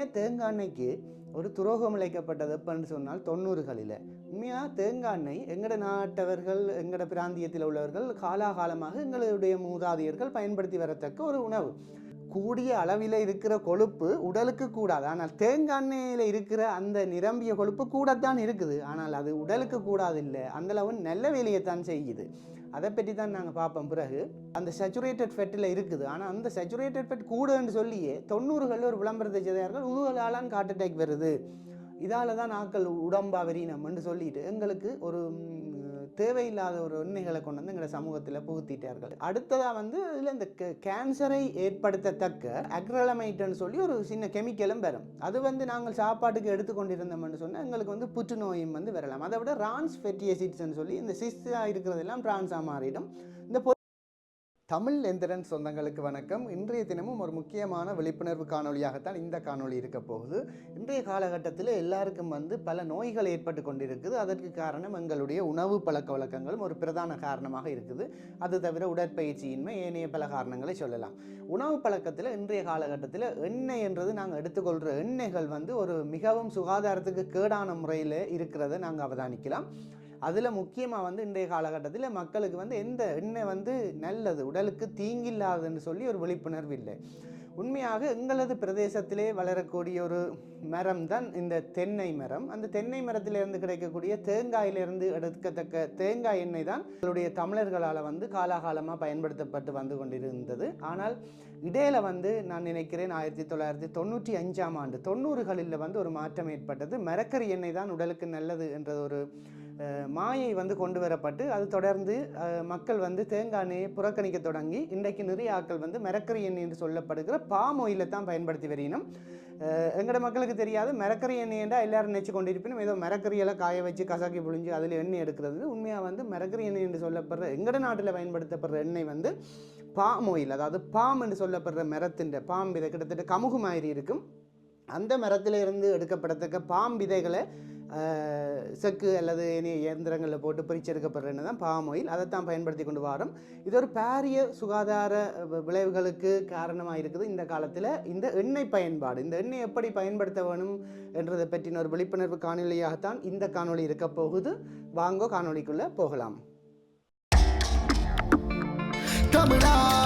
உண்மையாக தேங்காய் எண்ணெய்க்கு ஒரு துரோகம் இழைக்கப்பட்டது எப்பன்னு சொன்னால் தொண்ணூறுகளில். உண்மையாக தேங்காய் எண்ணெய் எங்கட நாட்டவர்கள் எங்கட பிராந்தியத்தில் உள்ளவர்கள் காலாகாலமாக எங்களுடைய மூதாதையர்கள் பயன்படுத்தி வரத்தக்க ஒரு உணவு. கூடிய அளவில் இருக்கிற கொழுப்பு உடலுக்கு கூடாது. ஆனால் தேங்காய் எண்ணெயில் இருக்கிற அந்த நிரம்பிய கொழுப்பு கூடத்தான் இருக்குது. ஆனால் அது உடலுக்கு கூடாது இல்லை அந்த அளவு நல்ல வேலையைத்தான் செய்யுது. அதை பற்றி தான் நாங்கள் பார்ப்போம். பிறகு அந்த சச்சுரேட்டட் ஃபெட்டில் இருக்குது. ஆனால் அந்த சச்சுரேட்டட் ஃபெட் கூடன்னு சொல்லியே தொண்ணூறுகளில் ஒரு விளம்பரத்தை செய்தார்கள் உதுகளாலான் ஹார்ட் அட்டாக் வருது. இதால் தான் நாக்கள் உடம்பா வெறினம்னு சொல்லிட்டு எங்களுக்கு ஒரு தேவையில்லாத ஒரு எண்ணெய்களை கொண்டு வந்து எங்களை சமூகத்தில் புகுத்திட்டார்கள். அடுத்ததாக வந்து இதில் இந்த கேன்சரை ஏற்படுத்தத்தக்க அக்ரலமைட்டுன்னு சொல்லி ஒரு சின்ன கெமிக்கலும் வரும். அது வந்து நாங்கள் சாப்பாட்டுக்கு எடுத்துக்கொண்டிருந்தோம்னு சொன்னால் எங்களுக்கு வந்து புற்றுநோயும் வந்து வரலாம். அதை விட ரான்ஸ் ஃபெட்டி எசிட்ஸ்ன்னு சொல்லி இந்த சிஸ்டாக இருக்கிறதெல்லாம் டிரான்ஸாக மாறிடும். இந்த தமிழ் எந்திரன் சொந்தங்களுக்கு வணக்கம். இன்றைய தினமும் ஒரு முக்கியமான விழிப்புணர்வு காணொலியாகத்தான் இந்த காணொலி இருக்க போகுது. இன்றைய காலகட்டத்தில் எல்லாருக்கும் வந்து பல நோய்கள் ஏற்பட்டு கொண்டிருக்குது. அதற்கு காரணம் எங்களுடைய உணவு பழக்க வழக்கங்களும் ஒரு பிரதான காரணமாக இருக்குது. அது தவிர உடற்பயிற்சியின்மை ஏனைய பல காரணங்களை சொல்லலாம். உணவு பழக்கத்தில் இன்றைய காலகட்டத்தில் எண்ணெய் என்றது நாங்கள் எடுத்துக்கொள்கிற எண்ணெய்கள் வந்து ஒரு மிகவும் சுகாதாரத்துக்கு கேடான முறையில் இருக்கிறத நாங்கள் அவதானிக்கலாம். அதில் முக்கியமாக வந்து இன்றைய காலகட்டத்தில் மக்களுக்கு வந்து எந்த எண்ணெய் வந்து நல்லது உடலுக்கு தீங்கில்லாதுன்னு சொல்லி ஒரு விழிப்புணர்வு இல்லை. உண்மையாக எங்களது பிரதேசத்திலே வளரக்கூடிய ஒரு மரம் தான் இந்த தென்னை மரம். அந்த தென்னை மரத்திலிருந்து கிடைக்கக்கூடிய தேங்காயிலிருந்து எடுக்கத்தக்க தேங்காய் எண்ணெய் தான் எங்களுடைய தமிழர்களால் வந்து காலாகாலமாக பயன்படுத்தப்பட்டு வந்து கொண்டிருந்தது. ஆனால் இடையில வந்து நான் நினைக்கிறேன் ஆயிரத்தி தொள்ளாயிரத்தி தொண்ணூற்றி அஞ்சாம் ஆண்டு தொண்ணூறுகளில் வந்து ஒரு மாற்றம் ஏற்பட்டது. மரக்கறி எண்ணெய் தான் உடலுக்கு நல்லது என்ற ஒரு மாயை வந்து கொண்டு வரப்பட்டு அது தொடர்ந்து மக்கள் வந்து தேங்காய் எண்ணெயை புறக்கணிக்க தொடங்கி இன்றைக்கு நிறைய ஆட்கள் வந்து மிரக்கரி எண்ணெய் என்று சொல்லப்படுகிற பாம் ஒயிலை தான் பயன்படுத்தி வரையினும் எங்களோட எங்கட மக்களுக்கு தெரியாது. மரக்கறி எண்ணெய் என்றால் எல்லோரும் நினச்சி கொண்டிருப்பினும் ஏதோ மரக்கரியெல்லாம் காய வச்சு கசாக்கி புழிஞ்சு அதில் எண்ணெய் எடுக்கிறது. உண்மையாக வந்து மிரக்கரி எண்ணெய் என்று சொல்லப்படுற எங்கட நாட்டில் பயன்படுத்தப்படுற எண்ணெய் வந்து பாம் ஒயில் அதாவது பாம் என்று சொல்லப்படுற மரத்தின் பாம் விதை கிட்டத்தட்ட கமுகு மாதிரி இருக்கும். அந்த மரத்தில் இருந்து எடுக்கப்படத்தக்க பாம் விதைகளை செக்கு அல்லது இனி இயந்திரங்களில் போட்டு பிரிச்செடுக்கப்படுறது தான் பாம் ஆயில் அதைத்தான் பயன்படுத்தி கொண்டு வரோம். இது ஒரு பாரிய சுகாதார வ- விளைவுகளுக்கு காரணமாக இருக்குது இந்த காலத்தில். இந்த எண்ணெய் பயன்பாடு இந்த எண்ணெய் எப்படி பயன்படுத்த வேணும் என்றதை பற்றின ஒரு விழிப்புணர்வு காணொலியாகத்தான் இந்த காணொளி இருக்க போகுது. வாங்கோ காணொளிக்குள்ளே போகலாம். தமிழா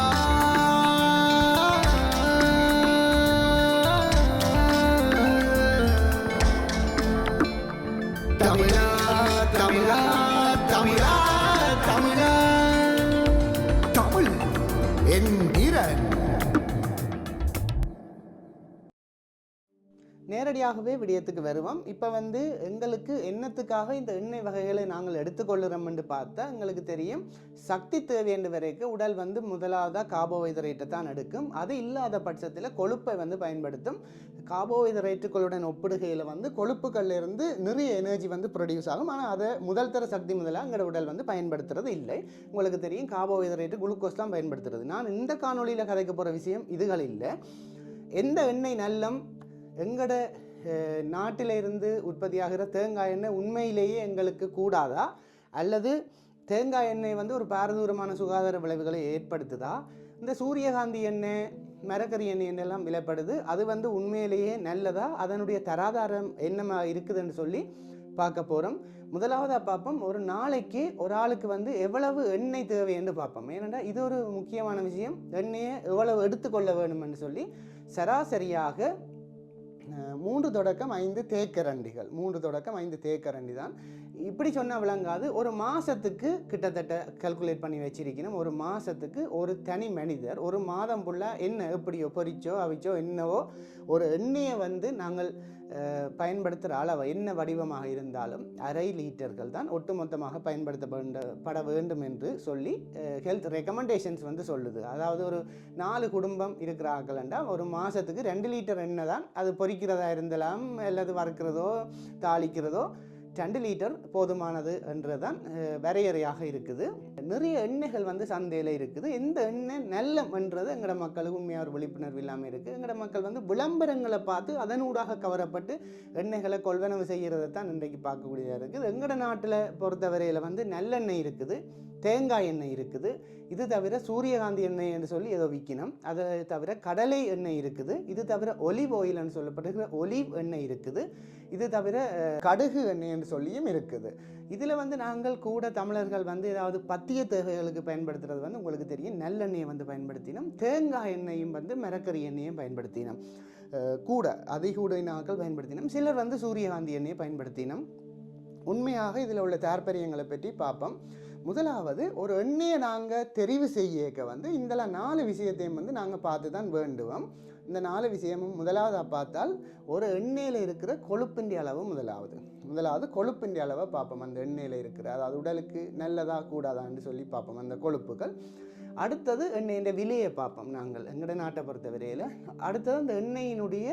தமிழ் என்கிறன். நேரடியாகவே விடயத்துக்கு வருவோம். இப்போ வந்து எங்களுக்கு என்னத்துக்காக இந்த எண்ணெய் வகைகளை நாங்கள் எடுத்துக்கொள்ளுறோம் என்று பார்த்தா எங்களுக்கு தெரியும் சக்தி தேவை வரைக்கும் உடல் வந்து முதலாவதாக கார்போஹைட்ரேட்டை தான் எடுக்கும். அது இல்லாத பட்சத்தில் கொழுப்பை வந்து பயன்படுத்தும். கார்போஹைட்ரேட்டுகளுடன் ஒப்பிடுகையில் வந்து கொழுப்புகள்லேருந்து நிறைய எனர்ஜி வந்து ப்ரொடியூஸ் ஆகும். ஆனால் அதை முதல் தர சக்தி முதலாக எங்களோட உடல் வந்து பயன்படுத்துறது இல்லை. உங்களுக்கு தெரியும் கார்போஹைட்ரேட்டு குளுக்கோஸ் தான் பயன்படுத்துறது. நான் இந்த காணொளியில் கதைக்க போகிற விஷயம் இதுகள் இல்லை. எந்த எண்ணெய் நல்லம்? எங்கட நாட்டிலிருந்து இருந்து உற்பத்தியாகிற தேங்காய் எண்ணெய் உண்மையிலேயே எங்களுக்கு கூடாதா? அல்லது தேங்காய் எண்ணெய் வந்து ஒரு பாரதூரமான சுகாதார விளைவுகளை ஏற்படுத்துதா? இந்த சூரியகாந்தி எண்ணெய் மரக்கறி எண்ணெய் எண்ணெல்லாம் விலைப்படுது அது வந்து உண்மையிலேயே நல்லதா? அதனுடைய தராதாரம் என்னமா இருக்குதுன்னு சொல்லி பார்க்க போகிறோம் முதலாவதாக பார்ப்போம். ஒரு நாளைக்கு ஒரு ஆளுக்கு வந்து எவ்வளவு எண்ணெய் தேவை என்று பார்ப்போம். ஏனென்றால் இது ஒரு முக்கியமான விஷயம். எண்ணெயை எவ்வளவு எடுத்துக்கொள்ள வேணும்னு சொல்லி சராசரியாக மூன்று தொடக்கம் ஐந்து தேக்கரண்டிகள். மூன்று தொடக்கம் ஐந்து தேக்கரண்டி தான் இப்படி சொன்ன விளங்காது ஒரு மாதத்துக்கு கிட்டத்தட்ட கல்குலேட் பண்ணி வச்சிருக்கணும். ஒரு மாதத்துக்கு ஒரு தனி மனிதர் ஒரு மாதம் ஃபுல்லாக என்ன எப்படியோ பொறிச்சோ அவிச்சோ என்னவோ ஒரு எண்ணெயை வந்து நாங்கள் பயன்படுத்துகிற அளவு என்ன வடிவமாக இருந்தாலும் அரை லிட்டர்கள் தான் ஒட்டுமொத்தமாக பயன்படுத்த பட வேண்டும் என்று சொல்லி ஹெல்த் ரெக்கமெண்டேஷன்ஸ் வந்து சொல்லுது. அதாவது ஒரு நாலு குடும்பம் இருக்கிற ஆக்கலண்டா ஒரு மாதத்துக்கு ரெண்டு லிட்டர் எண்ணெய் தான் அது பொறிக்கிறதா இருந்தாலும் அல்லது வறுக்கிறதோ தாளிக்கிறதோ ரெண்டு லிட்டர் போதுமானது என்றதான் வரையறையாக இருக்குது. நிறைய எண்ணெய்கள் வந்து சந்தையில் இருக்குது. இந்த எண்ணெய் நல்ல என்றது எங்களோட மக்களுக்கு உண்மையாக ஒரு விழிப்புணர்வு இல்லாமல் இருக்குது எங்களோட மக்கள் வந்து விளம்பரங்களை பார்த்து அதனூடாக கவரப்பட்டு எண்ணெய்களை கொள்வனவு செய்கிறதை தான் இன்றைக்கு பார்க்கக்கூடியதாக இருக்குது. எங்களோட நாட்டில் பொறுத்தவரையில் வந்து நல்லெண்ணெய் இருக்குது. தேங்காய் எண்ணெய் இருக்குது. இது தவிர சூரியகாந்தி எண்ணெய் என்று சொல்லி ஏதோ விற்கினோம் அதை தவிர கடலை எண்ணெய் இருக்குது. இது தவிர ஒலிவ் ஆயில்னு சொல்லப்படுகிற ஒலிவ் எண்ணெய் இருக்குது. இது தவிர கடுகு எண்ணெய் என்று சொல்லியும் இருக்குது. இதில் வந்து நாங்கள் கூட தமிழர்கள் வந்து ஏதாவது பத்திய தேவைகளுக்கு பயன்படுத்துறது வந்து உங்களுக்கு தெரியும். நல்லெண்ணெயை வந்து பயன்படுத்தினோம். தேங்காய் எண்ணெயும் வந்து மரக்கறி எண்ணெயும் பயன்படுத்தினோம். கூட அதிகூட நாட்கள் பயன்படுத்தினோம். சிலர் வந்து சூரியகாந்தி எண்ணெயை பயன்படுத்தினோம். உண்மையாக இதில் உள்ள தாற்பயங்களை பற்றி பார்ப்போம். முதலாவது ஒரு எண்ணெயை நாங்கள் தெரிவு செய்யக்க வந்து இந்த நாலு விஷயத்தையும் வந்து நாங்கள் பார்த்து தான் வேண்டுவோம். இந்த நாலு விஷயமும் முதலாவதாக பார்த்தால் ஒரு எண்ணெயில் இருக்கிற கொழுப்பின் அளவு முதலாவது. முதலாவது கொழுப்பின் அளவை பார்ப்போம். அந்த எண்ணெயில் இருக்கிற அதாவது உடலுக்கு நல்லதா கூடாதான்னு சொல்லி பார்ப்போம் அந்த கொழுப்புகள். அடுத்தது எண்ணெயின் விலையை பார்ப்போம் நாங்கள். எங்களோட நாட்டை பொறுத்த வரையில் அடுத்தது அந்த எண்ணெயினுடைய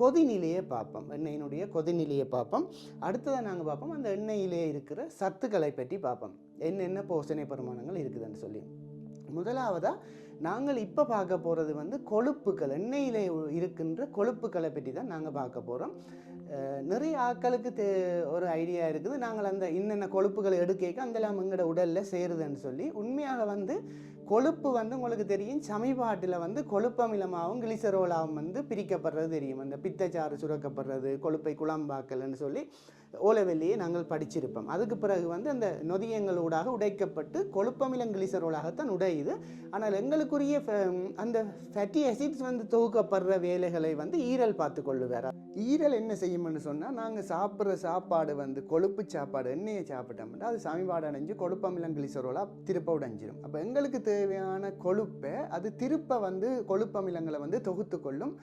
கொதிநிலையை பார்ப்போம். எண்ணெயினுடைய கொதிநிலையை பார்ப்போம். அடுத்ததாக நாங்கள் பார்ப்போம். அந்த எண்ணெயிலே இருக்கிற சத்துக்களை பற்றி பார்ப்போம். என்னென்ன போஷணை பரிமாணங்கள் இருக்குதுன்னு சொல்லி. முதலாவதாக நாங்கள் இப்போ பார்க்க போகிறது வந்து கொழுப்புகள் எண்ணெயிலே இருக்கின்ற கொழுப்புகளை பற்றி தான் நாங்கள் பார்க்க போகிறோம் நிறைய ஆட்களுக்கு தே ஒரு ஐடியா இருக்குது. நாங்கள் அந்த இன்னென்ன கொழுப்புகளை எடுக்க அந்தெல்லாம் எங்களோட உடலில் சேருதுன்னு சொல்லி உண்மையாக வந்து கொழுப்பு வந்து உங்களுக்கு தெரியும். சமீபாட்டில் வந்து கொழுப்பமிலமாகவும் கிளிசரோலாவும் வந்து பிரிக்கப்படுறது தெரியும். அந்த பித்தச்சாறு சுரக்கப்படுறது கொழுப்பை குழம்பாக்கல்னு சொல்லி ஓலவெல்லியை நாங்கள் படிச்சிருப்போம். அதுக்கு பிறகு வந்து அந்த நொதியங்களூடாக உடைக்கப்பட்டு கொழுப்பமிலம் கிளிசரோலாகத்தான் உடையுது. ஆனால் எங்களுக்குரிய ஃப- அந்த ஃபேட்டி அசிட்ஸ் வந்து தொகுக்கப்படுற வேலைகளை வந்து ஈரல் பார்த்து கொள்ளுவார். ஈரல் என்ன செய்யும்னு சொன்னால் நாங்கள் சாப்பிட்ற சாப்பாடு வந்து கொழுப்பு சாப்பாடு எண்ணெயை சாப்பிட்டோம்னா அது சமிபாடு அடைஞ்சு கொழுப்பமிலம் கிளிசரோலாக திருப்ப உடைஞ்சிடும் அப்போ எங்களுக்கு தேவையான கொழுப்பை அது திருப்ப வந்து கொழுப்பமிலங்களை வந்து தொகுத்து கொள்ளும்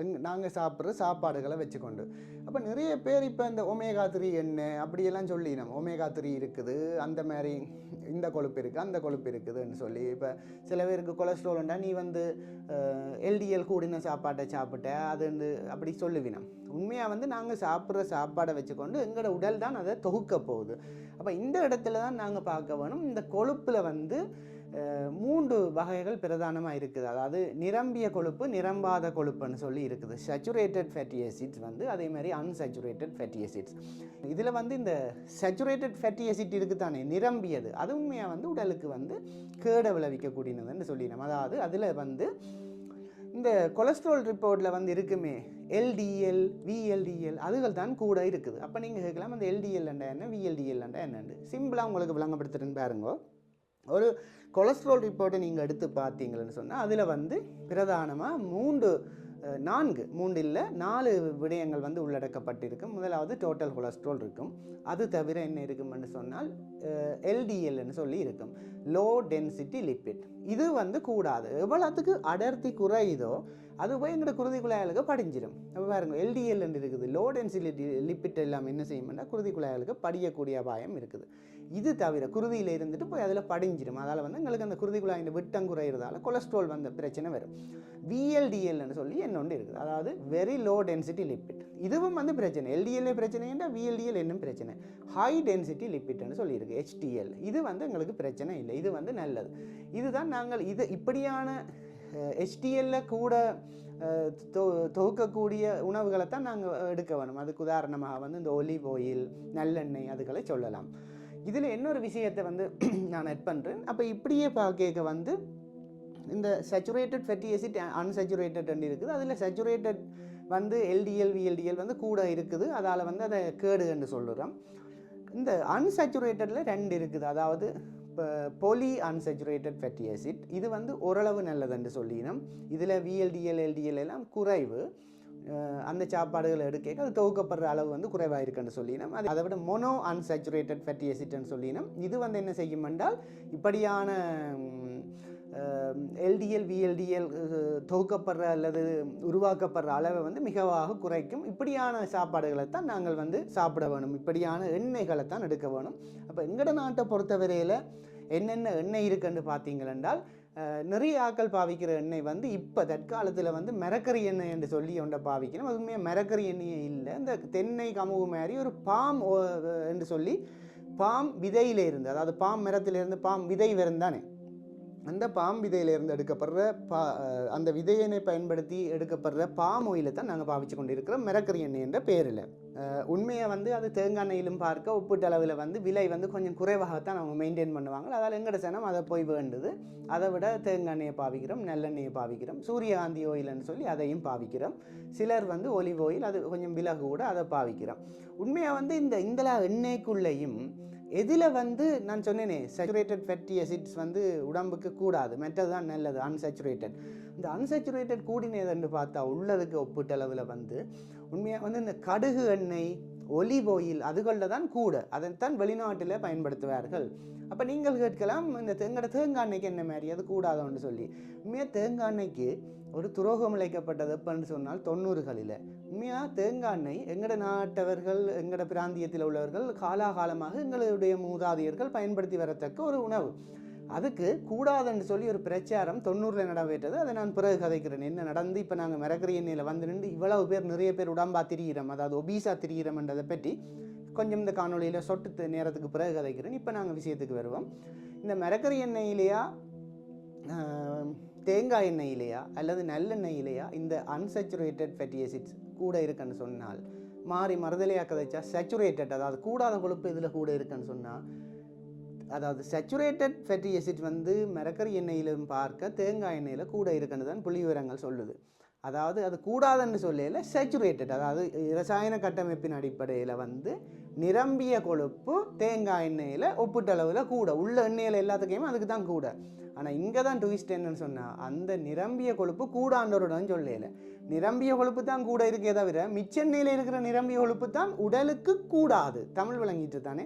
எங் நாங்கள் சாப்பிட்ற சாப்பாடுகளை வச்சுக்கொண்டு. அப்போ நிறைய பேர் இப்போ இந்த ஒமேகா த்ரீ என்ன அப்படியெல்லாம் சொல்லினோம் ஒமேகா த்ரீ இருக்குது அந்த மாதிரி இந்த கொழுப்பு இருக்குது அந்த கொழுப்பு இருக்குதுன்னு சொல்லி இப்போ சில பேருக்கு கொலஸ்ட்ரால்ண்டா நீ வந்து எல்டிஎல் கூடின சாப்பாட்டை சாப்பிட்ட அது வந்து அப்படி சொல்லுவினம் உண்மையாக வந்து நாங்கள் சாப்பிட்ற சாப்பாடை வச்சுக்கொண்டு எங்களோட உடல் தான் அதை தொகுக்க போகுது. அப்போ இந்த இடத்துல தான் நாங்கள் பார்க்க வேணும் இந்த கொழுப்பில் வந்து மூன்று வகைகள் பிரதானமாக இருக்குது. அதாவது நிரம்பிய கொழுப்பு நிரம்பாத கொழுப்புன்னு சொல்லி இருக்குது. சச்சுரேட்டட் ஃபேட்டி ஆசிட்ஸ் வந்து அதே மாதிரி அன்சச்சுரேட்டட் ஃபேட்டி ஆசிட்ஸ் இதில் வந்து இந்த சச்சுரேட்டட் ஃபேட்டி ஆசிட் இருக்குது தானே நிரம்பியது. அது உண்மையாக வந்து உடலுக்கு வந்து கேடை விளைவிக்கக்கூடியதுன்னு சொல்லினோம் அதாவது அதில் வந்து இந்த கொலஸ்ட்ரால் ரிப்போர்ட்டில் வந்து இருக்குமே எல்டிஎல் விஎல்டிஎல் அதுகள் தான் கூட இருக்குது. அப்போ நீங்கள் கேட்கலாம் அந்த எல்டிஎல் என்ன விஎல்டிஎல் என்னன்னு சிம்பிளாக உங்களுக்கு விளங்கப்படுத்துறேன்னு பாருங்க. ஒரு கொலஸ்ட்ரால் ரிப்போர்ட்டை நீங்கள் எடுத்து பார்த்தீங்கன்னு சொன்னால் அதில் வந்து பிரதானமாக மூன்று நான்கு மூன்று இல்லை நாலு விடயங்கள் வந்து உள்ளடக்கப்பட்டிருக்கும். முதலாவது டோட்டல் கொலஸ்ட்ரால் இருக்கும். அது தவிர என்ன இருக்கும்னு சொன்னால் எல்டிஎல்னு சொல்லி இருக்கும். லோ டென்சிட்டி லிப்பிட் இது வந்து கூடாது. எவ்வளோத்துக்கு அடர்த்தி குறையுதோ அது போய் எங்களோட குருதி குழாய்களுக்கு படிஞ்சிடும் இப்போ பாருங்க எல்டிஎல் இருக்குது. லோ டென்சிட்டி லிப்பிட் எல்லாம் என்ன செய்யும்னா குருதி குழாய்களுக்கு படியக்கூடிய அபாயம் இருக்குது. இது தவிர குருதியில் இருந்துட்டு போய் அதில் படிஞ்சிடும் அதால் வந்து எங்களுக்கு அந்த குருதி குழாயின் விட்டம் குறையிறதால கொலஸ்ட்ரால் வந்த பிரச்சனை வரும். விஎல்டிஎல்னு சொல்லி என்னொன்று இருக்குது? அதாவது வெரி லோ டென்சிட்டி லிப்பிட் இதுவும் வந்து பிரச்சனை. எல்டிஎல்ஏ பிரச்சனைன்றா விஎல்டிஎல் என்னும் பிரச்சனை ஹை டென்சிட்டி லிப்பிட்னு சொல்லியிருக்கு ஹெச்டிஎல் இது வந்து எங்களுக்கு பிரச்சனை இல்லை. இது வந்து நல்லது. இதுதான் நாங்கள் இது இப்படியான ஹெச்டிஎல்ல கூட தொ- தொகுக்கக்கூடிய உணவுகளை தான் நாங்கள் எடுக்க வேணும். அதுக்கு உதாரணமாக வந்து இந்த ஒலிவ் ஆயில் நல்லெண்ணெய் அதுகளை சொல்லலாம். இதில் இன்னொரு விஷயத்தை வந்து நான் எட் பண்ணுறேன் அப்போ இப்படியே பார்க்க வந்து இந்த சேச்சுரேட்டட் ஃபெட்டி ஆசிட் அன்சேச்சுரேட்டட் இருக்குது. அதில் சேச்சுரேட்டட் வந்து எல்டிஎல் விஎல்டிஎல் வந்து கூட இருக்குது. அதால் வந்து அதை கேடுன்னு சொல்லுறோம். இந்த அன்சேச்சுரேட்டடில் ரெண்டு இருக்குது. அதாவது இப்போ பொலி அன்சேச்சுரேட்டட் ஃபெட்டி ஆசிட் இது வந்து ஓரளவு நல்லதுன்னு சொல்லினோம். இதில் விஎல்டிஎல் எல்டிஎல் எல்லாம் குறைவு. அந்த சாப்பாடுகளை எடுக்க அது தொகுக்கப்படுற அளவு வந்து குறைவாக இருக்குன்னு சொல்லினோம். அது அதை விட மொனோ அன்சேச்சுரேட்டட் ஃபேட்டி அசிட்னு சொல்லினோம். இது வந்து என்ன செய்யும் என்றால் இப்படியான எல்டிஎல் விஎல்டிஎல் தொகுக்கப்படுற அல்லது உருவாக்கப்படுற அளவை வந்து மிகவாக குறைக்கும். இப்படியான சாப்பாடுகளை தான் நாங்கள் வந்து சாப்பிட வேணும். இப்படியான எண்ணெய்களை தான் எடுக்க வேணும். அப்போ எங்கட நாட்டை பொறுத்தவரையில் என்னென்ன எண்ணெய் இருக்குன்னு பார்த்தீங்களென்றால் நிறைய ஆட்கள் பாவிக்கிற எண்ணெய் வந்து இப்போ தற்காலத்தில் வந்து மரக்கறி எண்ணெய் என்று சொல்லி ஒன்றை பாவிக்கணும். அதுவுமே மரக்கறி எண்ணெயே இல்லை. இந்த தென்னை கமுகு மாதிரி ஒரு பாம் ஓ- என்று சொல்லி பாம் விதையிலிருந்து அதாவது பாம் மரத்திலிருந்து பாம் விதை வரும் அந்த பாம் விதையிலிருந்து எடுக்கப்படுற பா அந்த விதையினை பயன்படுத்தி எடுக்கப்படுற பாம் ஒயிலை தான் நாங்கள் பாவிச்சு கொண்டு இருக்கிறோம் மரக்கறி எண்ணெய் என்ற பேரில். உண்மையை வந்து அது தேங்காய் எண்ணெயிலும் பார்க்க ஒப்பீட்டளவில் வந்து விலை வந்து கொஞ்சம் குறைவாகத்தான் அவங்க மெயின்டைன் பண்ணுவாங்க. அதால் எங்கட சனம் அதை போய் வேண்டுது. அதை விட தேங்காய் எண்ணெயை பாவிக்கிறோம் நல்லெண்ணெயை பாவிக்கிறோம் சூரியகாந்தி ஓயில்னு சொல்லி அதையும் பாவிக்கிறோம். சிலர் வந்து ஒலிவ் ஓயில் அது கொஞ்சம் விலகு கூட அதை பாவிக்கிறோம். உண்மையாக வந்து இந்த இந்தலா எண்ணெய்க்குள்ளேயும் எதில் வந்து நான் சொன்னேனே சேச்சுரேட்டட் ஃபேட்டி அசிட்ஸ் வந்து உடம்புக்கு கூடாது. மெட்டது தான் நல்லது அன்சேச்சுரேட்டட் இந்த அன்சேச்சுரேட்டட் கூடினதுன்னு பார்த்தா உள்ளதுக்கு ஒப்பீட்டளவில் வந்து உண்மையாக வந்து இந்த கடுகு எண்ணெய் ஒலிவ் ஆயில் அதுகளில் தான் கூட. அதைத்தான் வெளிநாட்டில் பயன்படுத்துவார்கள். அப்போ நீங்கள் கேட்கலாம் இந்த தேங்கட தேங்காய் எண்ணெய்க்கு என்ன மாதிரி? அது கூடாதோன்னு சொல்லி. உண்மையாக தேங்காய் எண்ணெய்க்கு ஒரு துரோகம் இழைக்கப்பட்டது எப்பன்னு சொன்னால் தொண்ணூறுகளில். உண்மையாக தேங்காய் எண்ணெய் எங்கட நாட்டவர்கள் எங்கட பிராந்தியத்தில் உள்ளவர்கள் காலாகாலமாக எங்களுடைய மூதாதையர்கள் பயன்படுத்தி வரத்தக்க ஒரு உணவு. அதுக்கு கூடாதுன்னு சொல்லி ஒரு பிரச்சாரம் தொண்ணூறில் நடவேற்றது அதை நான் பிறகு கதைக்கிறேன். என்ன நடந்து இப்போ நாங்கள் மிரக்கரி எண்ணெயில் வந்து நின்று இவ்வளவு பேர் நிறைய பேர் உடம்பா திரிகிறோம் அதாவது ஒபீஸாக திரிகிறோம்ன்றதை பற்றி கொஞ்சம் இந்த காணொலியில் சொட்டு நேரத்துக்கு பிறகு கதைக்கிறேன். இப்போ நாங்கள் விஷயத்துக்கு வருவோம். இந்த மிரக்கரி எண்ணெயிலையா தேங்காய் எண்ணெயிலையா அல்லது நல்லெண்ணெயிலையா இந்த அன்சச்சுரேட்டட் ஃபேட்டி ஆசிட்ஸ் கூட இருக்குன்னு சொன்னால் மாறி மறுதலையாக கதைச்சா சேச்சுரேட்டட் அதாவது கூடாத கொழுப்பு இதில் கூட இருக்குன்னு சொன்னால் அதாவது சேச்சுரேட்டட் ஃபேட்டி எசிட் வந்து மிரக்கரி எண்ணெயிலும் பார்க்க தேங்காய் எண்ணெயில் கூட இருக்குன்னு தான் புள்ளி விவரங்கள் சொல்லுது. அதாவது அது கூடாதுன்னு சொல்லல சேச்சுரேட்டட் அதாவது ரசாயன கட்டமைப்பின் அடிப்படையில் வந்து நிரம்பிய கொழுப்பு தேங்காய் எண்ணெயில் ஒப்பீட்டளவில் கூட உள்ள எண்ணெயில் எல்லாத்துக்கையுமே அதுக்கு தான் கூட. ஆனால் இங்கே தான் ட்விஸ்ட் என்னன்னு சொன்னால் அந்த நிரம்பிய கொழுப்பு கூடாண்டோருடன் சொல்லல. நிரம்பிய கொழுப்பு தான் கூட இருக்கே தவிர மிச்ச எண்ணெயில் இருக்கிற நிரம்பிய கொழுப்பு தான் உடலுக்கு கூடாது. தமிழ் விளங்கிட்டு தானே?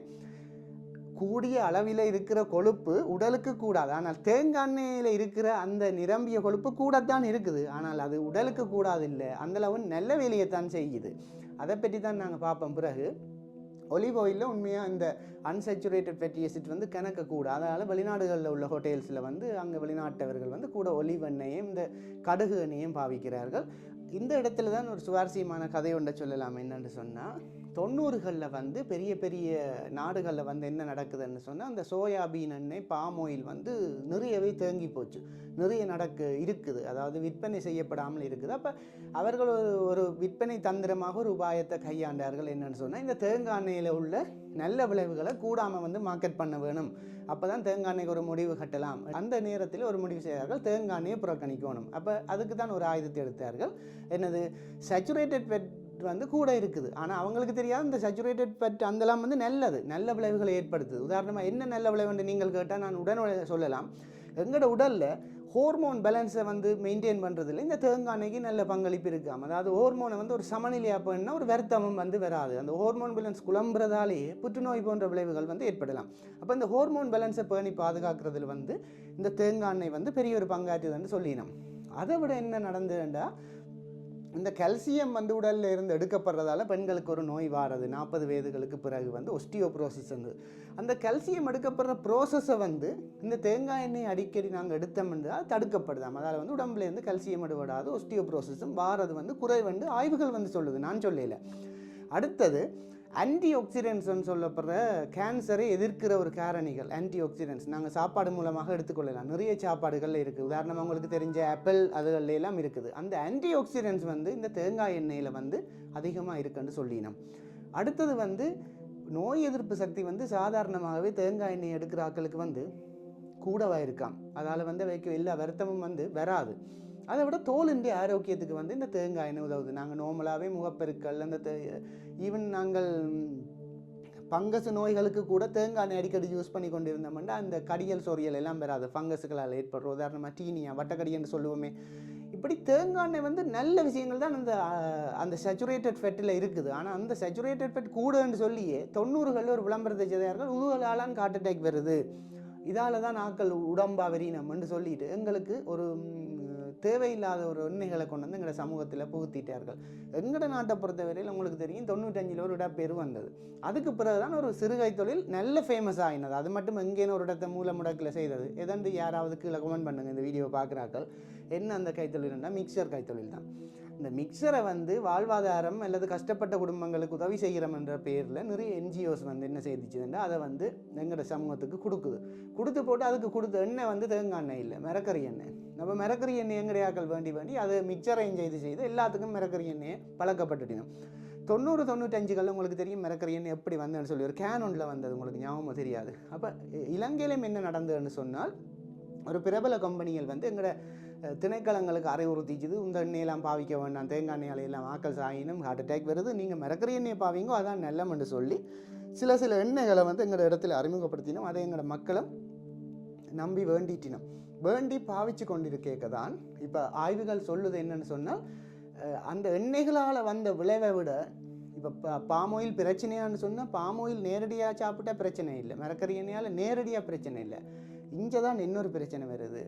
கூடிய அளவில் இருக்கிற கொழுப்பு உடலுக்கு கூடாது. ஆனால் தேங்காய் எண்ணெயில் இருக்கிற அந்த நிரம்பிய கொழுப்பு கூடத்தான் இருக்குது. ஆனால் அது உடலுக்கு கூடாது இல்லை அந்தளவு நல்ல வேலையைத்தான் செய்யுது. அதை பற்றி தான் நாங்கள் பார்ப்போம். பிறகு ஒலிவ் ஆயிலில் உண்மையாக இந்த அன்சேச்சுரேட்டட் ஃபேட்டி ஆசிட் வந்து கணக்க கூட. அதனால் வெளிநாடுகளில் உள்ள ஹோட்டல்ஸில் வந்து அங்கே வெளிநாட்டவர்கள் வந்து கூட ஒலிவ் எண்ணெயும் இந்த கடுகு எண்ணெயும் பாவிக்கிறார்கள். இந்த இடத்துல தான் ஒரு சுவாரஸ்யமான கதை ஒன்றை சொல்லலாம் என்னென்று சொன்னால் தொண்ணூறுகளில் வந்து பெரிய பெரிய நாடுகளில் வந்து என்ன நடக்குதுன்னு சொன்னால் அந்த சோயாபீன் எண்ணெய் பாம் ஆயில் வந்து நிறையவே தேங்கி போச்சு. நிறைய நடக்கு இருக்குது. அதாவது விற்பனை செய்யப்படாமல் இருக்குது. அப்போ அவர்கள் ஒரு ஒரு விற்பனை தந்திரமாக ஒரு உபாயத்தை கையாண்டார்கள் என்னன்னு சொன்னால் இந்த தேங்காய் எண்ணெயில் உள்ள நல்ல விளைவுகளை கூடாமல் வந்து மார்க்கெட் பண்ண வேணும். அப்போ தான் தேங்காய் எண்ணெய்க்கு ஒரு முடிவு கட்டலாம். அந்த நேரத்தில் ஒரு முடிவு செய்தார்கள் தேங்காய் எண்ணெயை புறக்கணிக்கணும். அப்போ அதுக்கு தான் ஒரு ஆயுதத்தை எடுத்தார்கள். என்னது? சேச்சுரேட்டட் பெட் வந்து கூட இருக்குது. ஆனால் அவங்களுக்கு தெரியாது இந்த சச்சுரேட்டட் ஃபேட் அந்தலாம் வந்து நல்லது. நல்ல விளைவுகளை ஏற்படுத்துது. உதாரணமாக என்ன நல்ல விளைவுன்னு நீங்கள் கேட்டால் நான் உடனே சொல்லலாம். எங்களோட உடலில் ஹோர்மோன் பேலன்ஸை வந்து மெயின்டைன் பண்ணுறதுல இந்த தேங்காய் நல்ல பங்களிப்பு இருக்காமல் அதாவது ஹோர்மோனை வந்து ஒரு சமநிலையாக போயின்னா ஒரு வருத்தமும் வந்து வராது. அந்த ஹோர்மோன் பேலன்ஸ் குழம்புறதாலேயே புற்றுநோய் போன்ற விளைவுகள் வந்து ஏற்படலாம். அப்போ இந்த ஹோர்மோன் பேலன்ஸை பேணி பாதுகாக்கிறதுல வந்து இந்த தேங்காய் வந்து பெரிய ஒரு பங்காற்றுதுன்னு சொல்லினோம். அதை விட என்ன நடந்ததுண்டா? இந்த கல்சியம் வந்து உடலில் இருந்து எடுக்கப்படுறதால பெண்களுக்கு ஒரு நோய் வாரது. நாற்பது வயதுகளுக்கு பிறகு வந்து ஒஸ்டியோப்ரோசிஸ் வந்து. அந்த கல்சியம் எடுக்கப்படுற ப்ரோசஸை வந்து இந்த தேங்காய் எண்ணெய் அடிக்கடி நாங்கள் எடுத்தோம் என்றால் தடுக்கப்படுதாம். அதால் வந்து உடம்புலேருந்து கல்சியம் எடுபடாது ஒஸ்டியோப்ரோசிஸும் வாரது வந்து குறைவண்டு ஆய்வுகள் வந்து சொல்லுது. நான் சொல்லல. அடுத்தது ஆன்டி ஆக்சிடென்ட்ஸ்னு சொல்லப்படுற கேன்சரை எதிர்க்கிற ஒரு காரணிகள் ஆன்டி ஆக்சிடென்ட்ஸ் நாங்கள் சாப்பாடு மூலமாக எடுத்துக்கொள்ளலாம். நிறைய சாப்பாடுகள் இருக்குது உதாரணமாக உங்களுக்கு தெரிஞ்ச ஆப்பிள் அதுகள்ல எல்லாம் இருக்குது. அந்த ஆன்டி ஆக்சிடென்ட்ஸ் வந்து இந்த தேங்காய் எண்ணெயில் வந்து அதிகமாக இருக்குன்னு சொல்லினோம். அடுத்தது வந்து நோய் எதிர்ப்பு சக்தி வந்து சாதாரணமாகவே தேங்காய் எண்ணெய் எடுக்கிற ஆட்களுக்கு வந்து கூடவாக இருக்காம். அதால் வந்து வைக்க எல்லா வருத்தமும் வந்து வராது. அதை விட தோலின்றி ஆரோக்கியத்துக்கு வந்து இந்த தேங்காய் எண்ணெய் உதவுது. நாங்கள் நார்மலாகவே முகப்பெருக்கள் அந்த தே ஈவன் நாங்கள் ஃபங்கஸ் நோய்களுக்கு கூட தேங்காய் எண்ணெய் அடிக்கடி யூஸ் பண்ணி கொண்டு இருந்தோம்னா அந்த கடியல் சொரியல் எல்லாம் வராது. ஃபங்கஸுகளால் ஏற்படுற உதாரணமாக டீனியா வட்டக்கடின்னு சொல்லுவோமே. இப்படி தேங்காய் எண்ணெய் வந்து நல்ல விஷயங்கள் தான் அந்த அந்த சச்சுரேட்டட் ஃபெட்டில் இருக்குது. ஆனால் அந்த சச்சுரேட்டட் ஃபெட் கூடன்னு சொல்லியே தொண்ணூறுகளில் ஒரு விளம்பரத்தை செய்தார்கள் உதுகளாலான் ஹார்ட் அட்டாக் வருது. இதால் தான் நாக்கள் உடம்பா வெறினம்னு சொல்லிட்டு எங்களுக்கு ஒரு தேவையில்லாத ஒரு எண்ணெய்களை கொண்டு வந்து எங்களோட சமூகத்தில் புகுத்திட்டார்கள். எங்களோட நாட்டை பொறுத்தவரையில் உங்களுக்கு தெரியும் தொண்ணூற்றஞ்சில் ஒரு இடப்பெரு வந்தது. அதுக்கு பிறகுதான் ஒரு சிறுகை தொழில் நல்ல ஃபேமஸ் ஆகினது அது மட்டும் எங்கேன்னு ஒரு இடத்த மூல முடக்கில் செய்தது. எதண்டு யாராவது கீழே கமெண்ட் பண்ணுங்கள் இந்த வீடியோ பார்க்குறாக்கள் என்ன அந்த கைத்தொழில்னா மிக்சர் கைத்தொழில் தான். இந்த மிக்சரை வந்து வாழ்வாதாரம் அல்லது கஷ்டப்பட்ட குடும்பங்களுக்கு உதவி செய்கிறோம் என்ற பேரில் நிறைய என்ஜிஓஸ் வந்து என்ன செய்திச்சுன்னா அதை வந்து எங்களோட சமூகத்துக்கு கொடுக்குது. கொடுத்து போட்டு அதுக்கு கொடுத்த எண்ணெய் வந்து தேங்காய் எண்ணெய் இல்லை மிரக்கறி எண்ணெய். நம்ம மிரக்கறி எண்ணெய் எங்கடையாக்கள் வேண்டி வேண்டி அதை மிக்சரையும் செய்து செய்து எல்லாத்துக்கும் மிரக்கறி எண்ணெயை பழக்கப்பட்டுட்டோம் தொண்ணூறு தொண்ணூற்றஞ்சுகளில் உங்களுக்கு தெரியும் மிரக்கறி எண்ணெய் எப்படி வந்ததுன்னு சொல்லி ஒரு கேனோனில் வந்தது உங்களுக்கு ஞாபகம் தெரியாது. அப்போ இலங்கையிலும் என்ன நடந்ததுன்னு சொன்னால் ஒரு பிரபல கம்பெனிகள் வந்து எங்களோட திணைக்களங்களுக்கு அறிவுறுத்திச்சுது இந்த எண்ணெயெல்லாம் பாவிக்க வேண்டாம். தேங்காய் எண்ணெயாலையெல்லாம் எல்லாம் சாயினும் ஹார்ட் அட்டாக் வருது. நீங்கள் மிரக்கிற எண்ணெயை பாவீங்கோ அதான் நல்லமென்று சொல்லி சில சில எண்ணெய்களை வந்து எங்களோட இடத்துல அறிமுகப்படுத்தினோம். அதை எங்களோட மக்களும் நம்பி வேண்டிட்டினோம். வேண்டி பாவிச்சு கொண்டிருக்கேக்க தான் இப்போ ஆய்வுகள் சொல்லுது என்னன்னு சொன்னால் அந்த எண்ணெய்களால் வந்த விளைவை விட இப்போ பாமோயில் பிரச்சனையான்னு சொன்னால் பாமோயில் நேரடியாக சாப்பிட்டா பிரச்சனை இல்லை. மரக்கறி எண்ணெயால் நேரடியாக பிரச்சனை இல்லை. இங்கே தான் இன்னொரு பிரச்சனை வருது.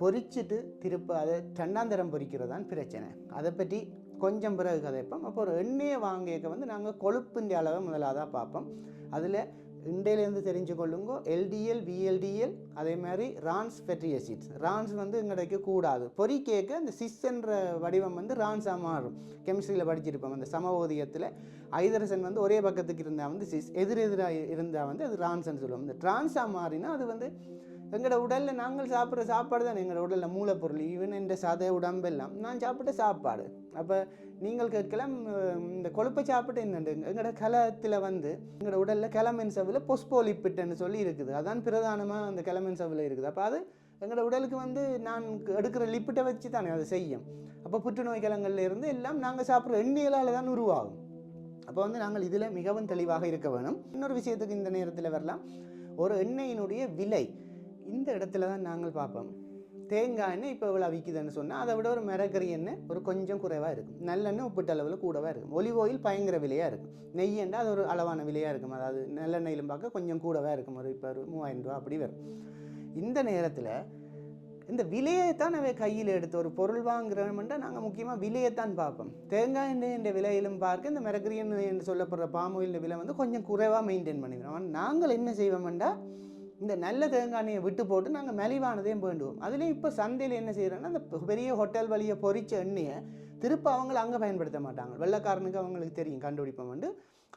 பொறிச்சிட்டு திருப்ப அதை ரெண்டாந்தரம் பொறிக்கிறது தான் பிரச்சனை. அதை பற்றி கொஞ்சம் பிறகு கதைப்போம். அப்போ ஒரு எண்ணெயை வாங்கிக்க வந்து நாங்கள் கொழுப்பிൻ്റെ அளவை முதலாக பார்ப்போம். அதில் இண்டையிலேருந்து தெரிஞ்சு கொள்ளுங்க எல்டிஎல் விஎல்டிஎல் அதே மாதிரி ரான்ஸ் ஃபெட்ரி அசிட்ஸ் ரான்ஸ் வந்து இங்கடைக்கு கூடாது. பொறிக்கேக்க அந்த சிஸ்ன்ற வடிவம் வந்து ரான்ஸாக மாறும். கெமிஸ்ட்ரியில் படிச்சிருப்போம். அந்த சமவோதியத்தில் ஐதரசன் வந்து ஒரே பக்கத்துக்கு இருந்தால் வந்து சிஸ் எதிரெதிராக இருந்தால் வந்து அது ரான்ஸ்ன்னு சொல்லுவோம். இந்த ட்ரான்ஸாக மாறினா அது வந்து எங்களோட உடலில் நாங்கள் சாப்பிட்ற சாப்பாடு தான் எங்களோட உடலில் மூலப்பொருள் ஈவன் இந்த சத உடம்பெல்லாம். நான் சாப்பிட்ட சாப்பாடு. அப்போ நீங்கள் கேட்கலாம் இந்த கொழுப்பை சாப்பிட்டு என்னண்டு? எங்களோட கலத்தில் வந்து எங்களோட உடலில் கிளமென் சவில் பொஸ்போலிப்பிட்டுன்னு சொல்லி இருக்குது. அதான் பிரதானமாக அந்த கிளமென் சவில் இருக்குது. அப்போ அது எங்களோட உடலுக்கு வந்து நான் எடுக்கிற லிப்பிட்டை வச்சு தானே அதை செய்யும். அப்போ புற்றுநோய் கிழங்குல இருந்து எல்லாம் நாங்கள் சாப்பிட்ற எண்ணெயிலால் தான் உருவாகும். அப்போ வந்து நாங்கள் இதில் மிகவும் தெளிவாக இருக்க வேணும். இன்னொரு விஷயத்துக்கு இந்த நேரத்தில் வரலாம். ஒரு எண்ணெயினுடைய விலை. இந்த இடத்துல தான் நாங்கள் பார்ப்போம். தேங்காய் எண்ணெய் இப்போ இவ்வளோ விற்கிதுன்னு சொன்னால் அதை விட ஒரு மிரக்கறி எண்ணெய் ஒரு கொஞ்சம் குறைவாக இருக்கும். நல்லெண்ணெய் ஒப்பிட்ட அளவில் கூடவாக இருக்கும். ஒலிவ் ஆயில் பயங்கர விலையாக இருக்கும். நெய் அது ஒரு அளவான விலையாக இருக்கும். அதாவது நல்லெண்ணெயிலும் பார்க்க கொஞ்சம் கூடவாக இருக்கும். ஒரு இப்போ ஒரு மூவாயிரம் ரூபா அப்படி வரும். இந்த நேரத்தில் இந்த விலையை தான் கையில் எடுத்து ஒரு பொருள் வாங்குறோம்னா நாங்கள் முக்கியமாக விலையைத்தான் பார்ப்போம். தேங்காய் எண்ணெய் விலையிலும் பார்க்க இந்த மிரக்கறி எண்ணெய் என்று சொல்லப்படுற பாம் ஆயில் விலை வந்து கொஞ்சம் குறைவாக மெயின்டைன் பண்ணிக்கிறோம். ஆனால் நாங்கள் என்ன செய்வோம்டா இந்த நல்ல தேங்காய் விட்டு போட்டு நாங்கள் மலிவானதையும் வேண்டுவோம். அதுலேயும் இப்போ சந்தையில் என்ன செய்கிறோன்னா அந்த பெரிய ஹோட்டல் வழியை பொரிச்ச எண்ணெயை திரும்ப அவங்கள அங்கே பயன்படுத்த மாட்டாங்க. வெள்ளைக்காரனுக்கு அவங்களுக்கு தெரியும் கண்டுபிடிப்போம் வந்து.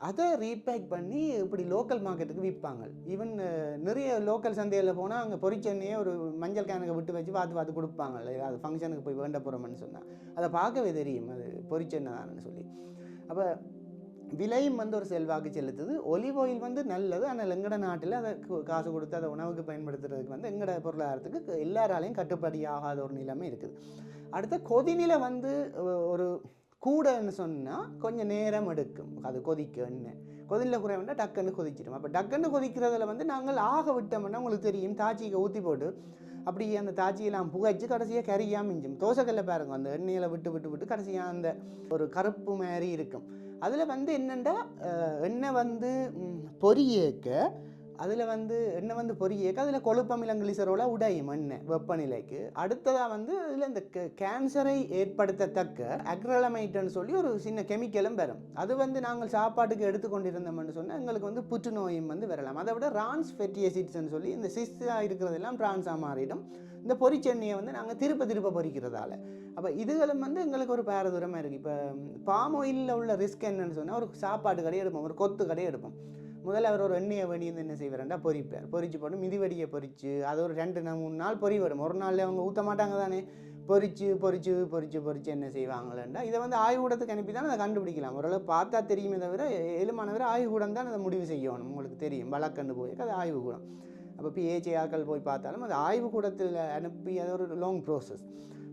அதை ரீபேக் பண்ணி இப்படி லோக்கல் மார்க்கெட்டுக்கு விற்பாங்க. ஈவன் நிறைய லோக்கல் சந்தையில் போனால் அங்கே பொரிச்ச எண்ணெயை ஒரு மஞ்சள் கேனுக்கு விட்டு வச்சு பார்த்து பார்த்து கொடுப்பாங்க அது ஃபங்க்ஷனுக்கு போய் வேண்ட போகிறோம்னு சொன்னால் அதை பார்க்கவே தெரியும். அது பொரிச்ச எண்ணெய் தானேன்னு சொல்லி. அப்போ விலையும் வந்து ஒரு செல்வாக்கு செலுத்துது. ஒலிவ் ஆயில் வந்து நல்லது. ஆனால் எங்கட நாட்டில் அதை காசு கொடுத்து அதை உணவுக்கு பயன்படுத்துறதுக்கு வந்து எங்கட பொருளாதாரத்துக்கு எல்லாராலையும் கட்டுப்படி ஆகாத ஒரு நிலைமை இருக்குது. அடுத்த கொதிநிலை வந்து ஒரு கூடன்னு சொன்னால் கொஞ்சம் நேரம் எடுக்கும். அது கொதிக்க எண்ணெய் கொதினில் குறைவண்டா டக்குன்னு கொதிச்சிடும் அப்போ டக்குன்னு கொதிக்கிறதுல வந்து நாங்கள் ஆக விட்டோம்னா உங்களுக்கு தெரியும். தாச்சிக்கு ஊற்றி போட்டு அப்படி அந்த தாச்சியெல்லாம் புகைச்சு கடைசியாக கறியாக மிஞ்சும். தோசைக்கல்ல பாருங்க. அந்த எண்ணெயில் விட்டு விட்டு விட்டு கடைசியாக அந்த ஒரு கருப்பு மாதிரி இருக்கும். அதில் வந்து என்னென்னா எண்ணெய் வந்து ம், பொரியேக்க அதில் வந்து எண்ணெய் வந்து பொரியேக்க அதில் கொழுப்பமிலம் கிளிசரோல உடையும் எண்ணெய் வெப்பநிலைக்கு. அடுத்ததாக வந்து அதில் இந்த கேன்சரை ஏற்படுத்தத்தக்க அக்ரலமைட்டுன்னு சொல்லி ஒரு சின்ன கெமிக்கலும் வரும். அது வந்து நாங்கள் சாப்பாட்டுக்கு எடுத்துக்கொண்டிருந்தோம்னு சொன்னால் எங்களுக்கு வந்து புற்றுநோயும் வந்து வரலாம். அதை விட ரான்ஸ் ஃபெட்டி எசிட்ஸ்ன்னு சொல்லி இந்த சிஸ்டாக இருக்கிறதெல்லாம் ட்ரான்ஸாக மாறிடும். இந்த பொரிச்செண்ணெயை வந்து நாங்கள் திருப்ப திருப்ப பொரிக்கிறதால அப்போ இதுகளும் வந்து எங்களுக்கு ஒரு பாரதூரமாக இருக்குது இப்போ பாம் ஆயிலில் உள்ள ரிஸ்க் என்னன்னு சொன்னால் ஒரு சாப்பாடு கடையை எடுப்போம் ஒரு கொத்து கடையை எடுப்போம். முதல்ல அவர் ஒரு எண்ணெயை வேண்டியது என்ன செய்வார்டா பொரிப்பார் பொரிச்சு போட்டு மிதிவடியை பொறிச்சு அது ஒரு ரெண்டு நாள் மூணு நாள் பொறி வரும். ஒரு நாளில் அவங்க ஊற்ற மாட்டாங்க தானே. பொறிச்சு பொறிச்சு பொறிச்சு பொறிச்சு என்ன செய்வாங்களேண்டா இதை வந்து ஆய்வுகூடத்துக்கு அனுப்பி தான் அதை கண்டுபிடிக்கலாம். ஓரளவு பார்த்தா தெரியுமே தவிர எலுமானவர் ஆய்வுகூடம் தான் அதை முடிவு செய்யணும். உங்களுக்கு தெரியும். வழக்கண்டு போய் அது ஆய்வுகூடம் அப்போ பிஹெச்ஏ போய் பார்த்தாலும் அது ஆய்வுக்கூடத்தில் அனுப்பி அது ஒரு லாங் ப்ரோசஸ்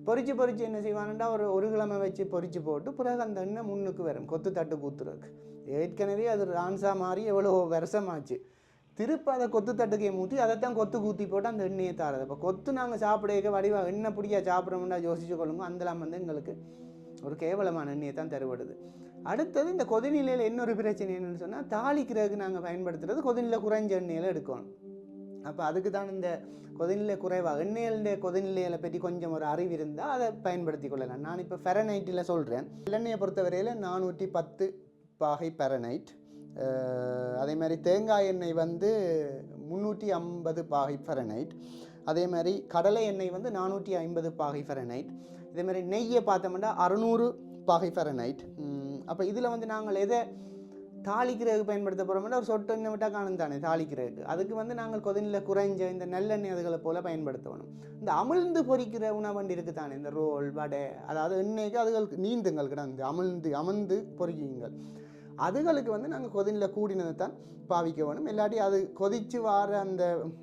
பொறிச்சு பொறிச்சு என்ன செய்வானுண்டா? ஒரு ஒரு கிழமை வச்சு பொறிச்சு போட்டு பிறகு அந்த எண்ணெய் முன்னுக்கு வரும். கொத்து தட்டு கூத்துறதுக்கு ஏற்கனவே அது ரான்சா மாறி எவ்வளோ வருஷமாச்சு. திருப்ப அதை கொத்து தட்டுக்கே ஊற்றி அதைத்தான் கொத்து கூத்தி போட்டு அந்த எண்ணெயை தாரது. அப்போ கொத்து நாங்கள் சாப்பிடக்க வடிவா எண்ணெய் பிடிக்கா சாப்பிட்றோம்னா யோசிச்சு கொள்ளுங்க. அந்தலாம் வந்து எங்களுக்கு ஒரு கேவலமான எண்ணெயை தான் தருபடுது. அடுத்தது இந்த கொதிநிலையில் இன்னொரு பிரச்சனை என்னென்னு சொன்னால் தாளிக்கிறதுக்கு நாங்கள் பயன்படுத்துறது கொதிநிலை குறைஞ்ச எண்ணெயில் எடுக்கணும். அப்போ அதுக்கு தான் இந்த கொதிநிலை குறைவாக எண்ணெயிலுடைய கொதிநிலைகளை பற்றி கொஞ்சம் ஒரு அறிவு இருந்தால் அதை பயன்படுத்தி கொள்ளலாம். நான் இப்போ ஃபெரனைட்டில் சொல்கிறேன் எண்ணெயை பொறுத்தவரையில் நானூற்றி பத்து பாகை பெரனைட் அதே மாதிரி தேங்காய் எண்ணெய் வந்து முந்நூற்றி ஐம்பது பாகை ஃபெரனைட் அதே மாதிரி கடலை எண்ணெய் வந்து நானூற்றி ஐம்பது பாகை ஃபெரனைட் இதே மாதிரி நெய்யை பார்த்தோம்னா அறுநூறு பாகை ஃபெரனைட் அப்போ இதில் வந்து நாங்கள் எதை தாளிக்கிறதுக்கு பயன்படுத்த போகிறோம்னா ஒரு சொட்டு எண்ணெய் விட்டால் காணும் தானே தாளிக்கிறதுக்கு. அதுக்கு வந்து நாங்கள் கொதினில் குறைஞ்ச இந்த நல்லெண்ணெய் அதுகளை போல் பயன்படுத்தணும். இந்த அமிழ்ந்து பொறிக்கிற உணவண்டி இருக்குது தானே இந்த ரோல் வடை அதாவது எண்ணெய்க்கு அதுகளுக்கு நீந்துங்கள் கிடந்து அமிழ்ந்து அமர்ந்து பொரிக்குங்கள் அதுகளுக்கு வந்து நாங்கள் கொதினில் கூடினதை தான் பாவிக்க வேணும். இல்லாட்டி அது கொதித்து வார அந்த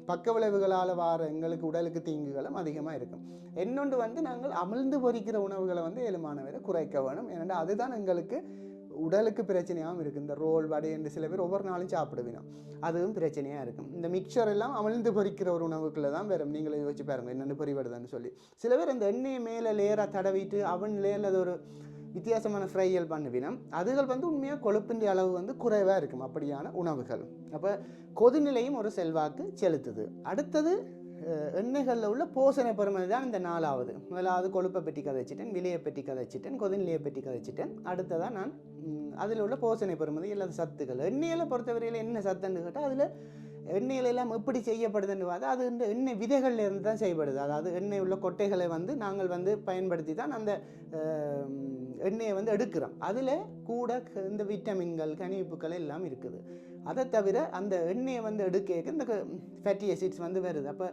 பக்க விளைவுகளால் வார எங்களுக்கு உடலுக்கு தீங்குகளும் அதிகமாக இருக்கும். இன்னொன்று வந்து நாங்கள் அமிழ்ந்து பொறிக்கிற உணவுகளை வந்து ஏழுமானவரை குறைக்க வேணும். ஏனென்றால் அதுதான் எங்களுக்கு உடலுக்கு பிரச்சனையாகவும் இருக்குது இந்த ரோல் வடை என்று சில பேர் ஒவ்வொரு நாளும் சாப்பிடுவினோம் அதுவும் பிரச்சனையாக இருக்கும். இந்த மிக்சர் எல்லாம் அமிழ்ந்து பொறிக்கிற ஒரு உணவுக்குள்ள தான் வரும். நீங்களே யோசிச்சு பாருங்கள் என்னென்னு பொரிவடுதுன்னு சொல்லி. சில பேர் இந்த எண்ணெயை மேலே லேயராக தடவிட்டு அவன் லேயரில் ஒரு வித்தியாசமான ஃப்ரைகள் பண்ணுவினம் அதுகள் வந்து உண்மையாக கொழுப்பின் அளவு வந்து குறைவாக இருக்கும். அப்படியான உணவுகள். அப்போ கொதிநிலையும் ஒரு செல்வாக்கு செலுத்துது. அடுத்தது எண்ணெய்களில் உள்ள போசனை பெருமதி தான் இந்த நாலாவது. முதலாவது கொழுப்பை பற்றி கதைச்சிட்டேன் விலையை பற்றி கதைச்சிட்டேன் கொதிநிலையை பற்றி கதைச்சிட்டேன். அடுத்ததாக நான் அதில் உள்ள போசனை பெருமதி அல்லது சத்துக்கள். எண்ணெயில் பொறுத்தவரையில் என்ன சத்துன்னு கேட்டால் அதில் எண்ணெயில் எல்லாம் எப்படி செய்யப்படுதுன்னு பார்த்தா அது இந்த எண்ணெய் விதைகள்ல இருந்து தான் செய்யப்படுது. அதாவது எண்ணெய் உள்ள கொட்டைகளை வந்து நாங்கள் வந்து பயன்படுத்தி தான் அந்த எண்ணெயை வந்து எடுக்கிறோம். அதில் கூட க- இந்த விட்டமின்கள் கனிப்புகள் எல்லாம் இருக்குது. அதை தவிர அந்த எண்ணெயை வந்து எடுக்க இந்த ஃபேட்டி ஆசிட்ஸ் வந்து வருது. அப்போ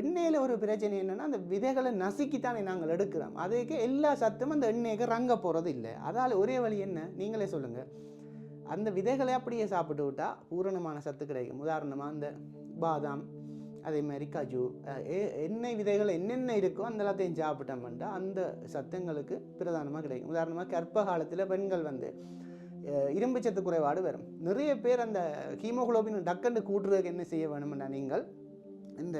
எண்ணெயில் ஒரு பிரச்சனை என்னென்னா அந்த விதைகளை நசுக்கித்தானே நாங்கள் எடுக்கிறோம். அதுக்கு எல்லா சத்தும் அந்த எண்ணெய்க்கு ரங்க போகிறது இல்லை. அதால் ஒரே வழி என்ன? நீங்களே சொல்லுங்கள் அந்த விதைகளை அப்படியே சாப்பிட்டு விட்டால் பூரணமான சத்து கிடைக்கும். உதாரணமாக அந்த பாதாம் அதே மாதிரி கஜு எண்ணெய் விதைகள் என்னென்ன இருக்கோ அந்த எல்லாத்தையும் சாப்பிட்டோம்னா அந்த சத்துங்களுக்கு பிரதானமாக கிடைக்கும். உதாரணமாக கர்ப்ப காலத்தில் பெண்கள் வந்து இரும்பு சத்து குறைபாடு வரும். நிறைய பேர் அந்த ஹீமோகுளோபின் டக்கண்டு கூட்டுறதுக்கு என்ன செய்ய வேணும்னா நீங்கள் இந்த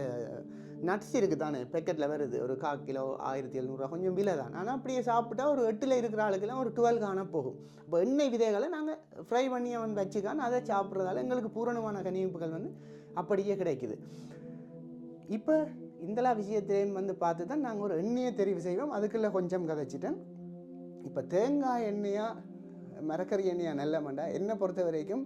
நட்ஸ் இருக்குது தானே பேக்கெட்டில் வருது. ஒரு கா கிலோ ஆயிரத்தி எழுநூறுவா கொஞ்சம் விலை தான். ஆனால் அப்படியே சாப்பிட்டா ஒரு எட்டில் இருக்கிற ஆளுக்கெல்லாம் ஒரு டுவெல் காண போகும். இப்போ எண்ணெய் விதைகளை நாங்கள் ஃப்ரை பண்ணி அவன் வச்சுக்கான் அதை சாப்பிட்றதால எங்களுக்கு பூரணமான கனிப்புகள் வந்து அப்படியே கிடைக்குது. இப்போ இந்தலா விஷயத்திலையும் வந்து பார்த்து தான் நாங்கள் ஒரு எண்ணெயை தெரிவு செய்வோம். அதுக்குள்ளே கொஞ்சம் கதைச்சிட்டேன். இப்போ தேங்காய் எண்ணெயாக மரக்கறி எண்ணெயா நல்லமண்டா என்னை பொறுத்த வரைக்கும்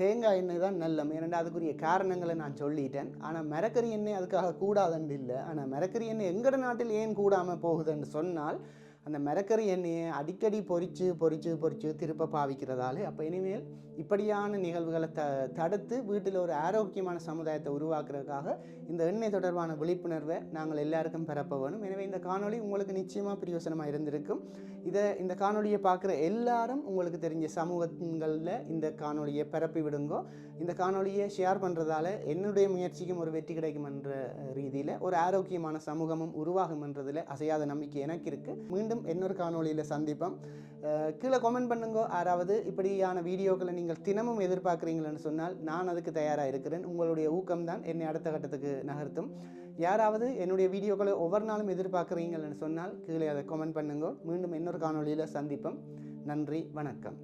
தேங்காய் எண்ணெய் தான் நல்லம். ஏனெண்டா அதுக்குரிய காரணங்களை நான் சொல்லிட்டேன். ஆனால் மரக்கறி எண்ணெய் அதுக்காக கூடாதுன்னு இல்லை. ஆனால் மரக்கறி எண்ணெய் எங்கட நாட்டில் ஏன் கூடாமல் போகுதுன்னு சொன்னால் அந்த மரக்கறி எண்ணெயை அடிக்கடி பொரித்து பொறிச்சு பொரித்து திருப்ப பாவிக்கிறதால அப்போ இனிமேல் இப்படியான நிகழ்வுகளை த தடுத்து வீட்டில் ஒரு ஆரோக்கியமான சமுதாயத்தை உருவாக்குறதுக்காக இந்த எண்ணெய் தொடர்பான விழிப்புணர்வை நாங்கள் எல்லாருக்கும் பரப்ப வேணும். எனவே இந்த காணொளி உங்களுக்கு நிச்சயமாக பிரயோசனமாக இருந்திருக்கும். இதை இந்த காணொளியை பார்க்குற எல்லாரும் உங்களுக்கு தெரிஞ்ச சமூகங்களில் இந்த காணொளியை பரப்பி விடுங்கோ. இந்த காணொளியை ஷேர் பண்ணுறதால என்னுடைய முயற்சிக்கும் ஒரு வெற்றி கிடைக்கும் என்ற ரீதியில் ஒரு ஆரோக்கியமான சமூகமும் உருவாகும் என்றதில் அசையாத நம்பிக்கை எனக்கு இருக்குது மீண்டும் இன்னொரு காணொளியில் சந்திப்போம். கீழே கமெண்ட் பண்ணுங்க. யாராவது இப்படியான வீடியோக்களை நீங்கள் நீங்கள் தினமும் எதிர்பார்க்குறீங்களன்னு சொன்னால் நான் அதுக்கு தயாராக இருக்கிறேன். உங்களுடைய ஊக்கம்தான் என்னை அடுத்த கட்டத்துக்கு நகர்த்தும். யாராவது என்னுடைய வீடியோக்களை ஒவ்வொரு நாளும் எதிர்பார்க்குறீங்கன்னு சொன்னால் கீழே அதை கமெண்ட் பண்ணுங்க. மீண்டும் இன்னொரு காணொலியில் சந்திப்போம். நன்றி வணக்கம்.